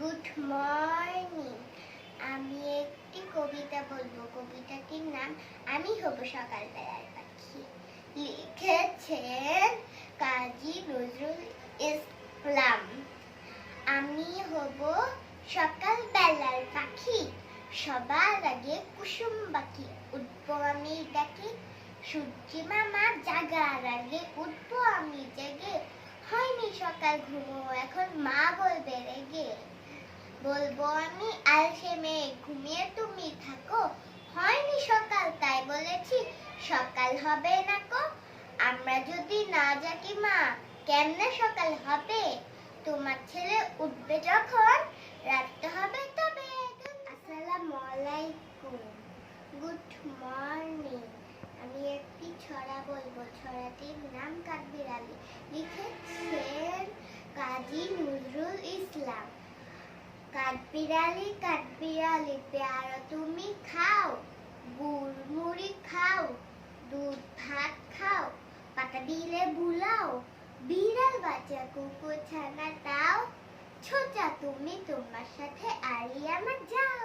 Good morning আমি একটি কবিতা বলব। কবিতাটির নাম, আমি হব সকালবেলার পাখি। লিখেছেন কাজী নজরুল ইসলাম। আমি হব সকালবেলার পাখি। সবার আগে কুসুম বাকি উঠবো আমি ডাকি সূর্যি মামা জাগার আগে উঠবো আমি জেগে। হয়নি সকাল, ঘুমো এখন মা বলবে রেগে। বলব আমি আলসে মেয়ে ঘুমিয়ে তুমি থাকো। হয়নি সকাল, তাই বলেছি সকাল হবে না কো আমরা যদি না জাগি মা, কেমনে সকাল হবে? তোমার ছেলে উঠবে যখন রাখতে হবে তবে। আসসালামু আলাইকুম। Good morning. আমি একটি ছড়া বলব। ছড়াটির নাম কাঠবিড়ালি লিখেছেন কাজী নজরুল ইসলাম। কাঠবিড়ালি কাঠবিড়ালি, পেয়ারা তুমি খাও গুড় মুড়ি খাও, দুধ ভাত খাও, পাতা দিলে বুলাও বিড়াল বাচ্চা কুকুর ছানা তাও ছোচা তুমি তোমার সাথে আড়ি আমার যাও।